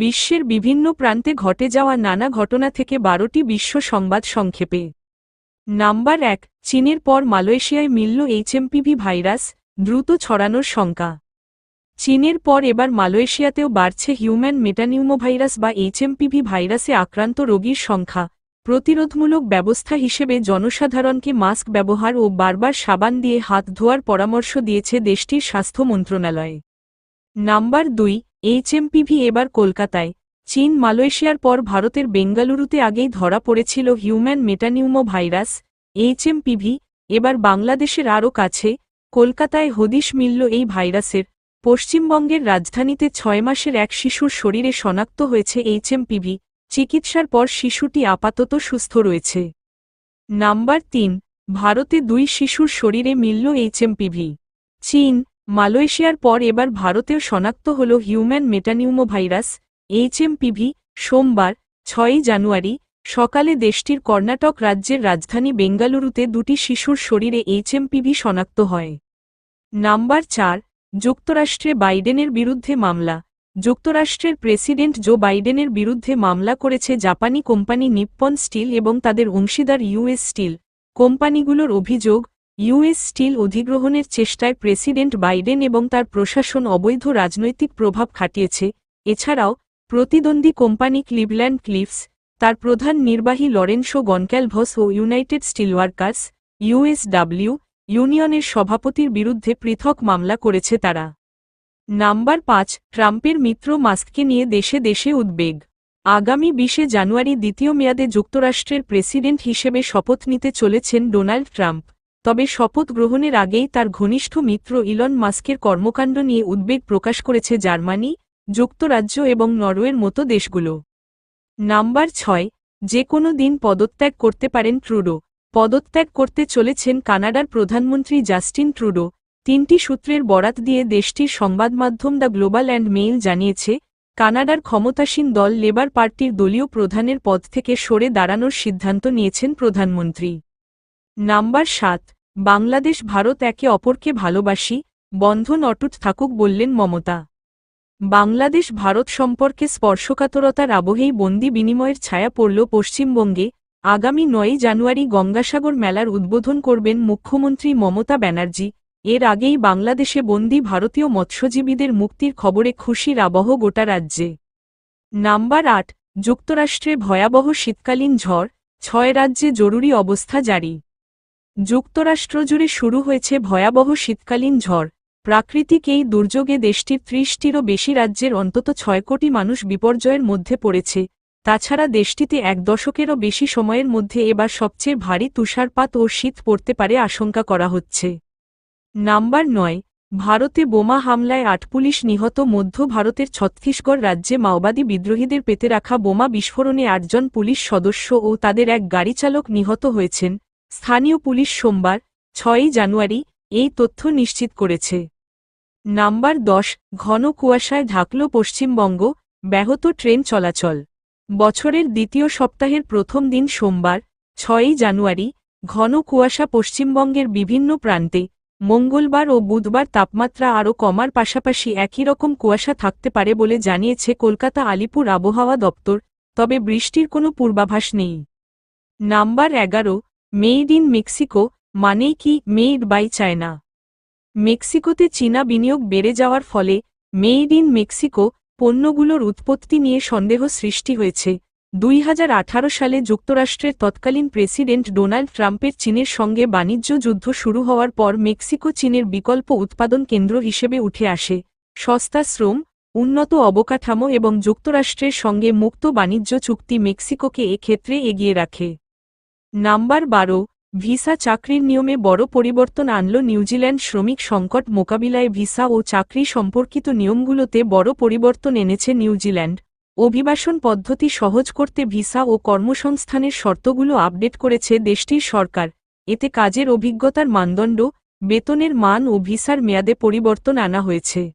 বিশ্বের বিভিন্ন প্রান্তে ঘটে যাওয়া নানা ঘটনা থেকে বারোটি বিশ্ব সংবাদ সংক্ষেপে। নাম্বার এক, চীনের পর মালয়েশিয়ায় মিলল এইচএমপিভি ভাইরাস, দ্রুত ছড়ানোর শঙ্কা। চীনের পর এবার মালয়েশিয়াতেও বাড়ছে হিউম্যান মেটানিউমোভাইরাস বা এইচএমপিভি ভাইরাসে আক্রান্ত রোগীর সংখ্যা। প্রতিরোধমূলক ব্যবস্থা হিসেবে জনসাধারণকে মাস্ক ব্যবহার ও বারবার সাবান দিয়ে হাত ধোয়ার পরামর্শ দিয়েছে দেশটির স্বাস্থ্য মন্ত্রণালয়। নাম্বার দুই এইচএমপিভি এবার কলকাতায়। চীন মালয়েশিয়ার পর ভারতের বেঙ্গালুরুতে আগেই ধরা পড়েছিল হিউম্যান মেটানিউমো ভাইরাস এইচএমপিভি। এবার বাংলাদেশের আরও কাছে, কলকাতায় হদিশ মিলল এই ভাইরাসের। পশ্চিমবঙ্গের রাজধানীতে ছয় মাসের এক শিশুর শরীরে শনাক্ত হয়েছে এইচএমপিভি। চিকিৎসার পর শিশুটি আপাতত সুস্থ রয়েছে। নাম্বার তিন, ভারতে দুই শিশুর শরীরে মিলল এইচএমপিভি। চীন মালয়েশিয়ার পর এবার ভারতেও শনাক্ত হল হিউম্যান মেটানিউমো ভাইরাস এইচএমপিভি সোমবার, ছয়ই জানুয়ারি, সকালে দেশটির কর্ণাটক রাজ্যের রাজধানী বেঙ্গালুরুতে দুটি শিশুর শরীরে এইচএমপিভি শনাক্ত হয়। নাম্বার চার, যুক্তরাষ্ট্রে বাইডেনের বিরুদ্ধে মামলা। যুক্তরাষ্ট্রের প্রেসিডেন্ট জো বাইডেনের বিরুদ্ধে মামলা করেছে জাপানি কোম্পানি নিপ্পন স্টিল এবং তাদের অংশীদার ইউএস স্টিল। কোম্পানিগুলোর অভিযোগ ইউএস স্টিল অধিগ্রহণের চেষ্টায় প্রেসিডেন্ট বাইডেন এবং তার প্রশাসন অবৈধ রাজনৈতিক প্রভাব খাটিয়েছে। এছাড়াও, প্রতিদ্বন্দ্বী কোম্পানি ক্লিভল্যান্ড ক্লিফস, তার প্রধান নির্বাহী লরেন্সো গনক্যালভস ও ইউনাইটেড স্টিলওয়ার্কার্স, ইউএসডাব্লিউ, ইউনিয়নের সভাপতির বিরুদ্ধে পৃথক মামলা করেছে তারা। নাম্বার পাঁচ, ট্রাম্পের মিত্র মাস্ককে নিয়ে দেশে দেশে উদ্বেগ। আগামী বিশে জানুয়ারি দ্বিতীয় মেয়াদে যুক্তরাষ্ট্রের প্রেসিডেন্ট হিসেবে শপথ নিতে চলেছেন ডোনাল্ড ট্রাম্প। তবে শপথ গ্রহণের আগেই তার ঘনিষ্ঠ মিত্র ইলন মাস্কের কর্মকাণ্ড নিয়ে উদ্বেগ প্রকাশ করেছে জার্মানি, যুক্তরাজ্য এবং নরওয়ের মতো দেশগুলো। নাম্বার ছয়, যে কোনো দিন পদত্যাগ করতে পারেন ট্রুডো। পদত্যাগ করতে চলেছেন কানাডার প্রধানমন্ত্রী জাস্টিন ট্রুডো। তিনটি সূত্রের বরাত দিয়ে দেশটির সংবাদমাধ্যম দ্য গ্লোবাল অ্যান্ড মেইল জানিয়েছে, কানাডার ক্ষমতাসীন দল লেবার পার্টির দলীয় প্রধানের পদ থেকে সরে দাঁড়ানোর সিদ্ধান্ত নিয়েছেন প্রধানমন্ত্রী। নাম্বার সাত, বাংলাদেশ ভারত একে অপরকে ভালোবাসি, বন্ধন অটুট থাকুক বললেন মমতা। বাংলাদেশ ভারত সম্পর্কে স্পর্শকাতরতার আবহেই বন্দি বিনিময়ের ছায়া পড়ল পশ্চিমবঙ্গে, আগামী নয়ই জানুয়ারি গঙ্গাসাগর মেলার উদ্বোধন করবেন মুখ্যমন্ত্রী মমতা ব্যানার্জি, এর আগেই বাংলাদেশে বন্দি ভারতীয় মৎস্যজীবীদের মুক্তির খবরে খুশির আবহ গোটা রাজ্যে। নাম্বার আট, যুক্তরাষ্ট্রে ভয়াবহ শীতকালীন ঝড়, ছয় রাজ্যে জরুরি অবস্থা জারি। যুক্তরাষ্ট্র জুড়ে শুরু হয়েছে ভয়াবহ শীতকালীন ঝড়। প্রাকৃতিক এই দুর্যোগে দেশটির ত্রিশটিরও বেশি রাজ্যের অন্তত ছয় কোটি মানুষ বিপর্যয়ের মধ্যে পড়েছে। তাছাড়া দেশটিতে এক দশকেরও বেশি সময়ের মধ্যে এবার সবচেয়ে ভারী তুষারপাত ও শীত পড়তে পারে আশঙ্কা করা হচ্ছে। নাম্বার নয়, ভারতে বোমা হামলায় আট পুলিশ নিহত, মধ্য ভারতের ছত্তিশগড় রাজ্যে মাওবাদী বিদ্রোহীদের পেতে রাখা বোমা বিস্ফোরণে আটজন পুলিশ সদস্য ও তাদের এক গাড়ি চালক নিহত হয়েছেন। স্থানীয় পুলিশ সোমবার, ছয়ই জানুয়ারি, এই তথ্য নিশ্চিত করেছে। নাম্বার দশ, ঘন কুয়াশায় ঢাকল পশ্চিমবঙ্গ, ব্যাহত ট্রেন চলাচল। বছরের দ্বিতীয় সপ্তাহের প্রথম দিন সোমবার, ছয়ই জানুয়ারি, ঘন কুয়াশা পশ্চিমবঙ্গের বিভিন্ন প্রান্তে, মঙ্গলবার ও বুধবার তাপমাত্রা আরও কমার পাশাপাশি একই রকম কুয়াশা থাকতে পারে বলে জানিয়েছে কলকাতা আলিপুর আবহাওয়া দপ্তর, তবে বৃষ্টির কোনো পূর্বাভাস নেই। নাম্বার এগারো মেড ইন মেক্সিকো মানেই কি মেড বাই চায়না? মেক্সিকোতে চীনা বিনিয়োগ বেড়ে যাওয়ার ফলে মেড ইন মেক্সিকো পণ্যগুলোর উৎপত্তি নিয়ে সন্দেহ সৃষ্টি হয়েছে। দুই হাজার আঠারো সালে যুক্তরাষ্ট্রের তৎকালীন প্রেসিডেন্ট ডোনাল্ড ট্রাম্পের চীনের সঙ্গে বাণিজ্য যুদ্ধ শুরু হওয়ার পর মেক্সিকো চীনের বিকল্প উৎপাদন কেন্দ্র হিসেবে উঠে আসে। সস্তা শ্রম, উন্নত অবকাঠামো এবং যুক্তরাষ্ট্রের সঙ্গে মুক্ত বাণিজ্য চুক্তি মেক্সিকোকে এক্ষেত্রে এগিয়ে রাখে। নাম্বার বারো, ভিসা চাকরির নিয়মে বড় পরিবর্তন আনল নিউজিল্যান্ড শ্রমিক সংকট মোকাবিলায় ভিসা ও চাকরি সম্পর্কিত নিয়মগুলোতে বড় পরিবর্তন এনেছে নিউজিল্যান্ড। অভিবাসন পদ্ধতি সহজ করতে ভিসা ও কর্মসংস্থানের শর্তগুলো আপডেট করেছে দেশটির সরকার। এতে কাজের অভিজ্ঞতার মানদণ্ড, বেতনের মান ও ভিসার মেয়াদে পরিবর্তন আনা হয়েছে।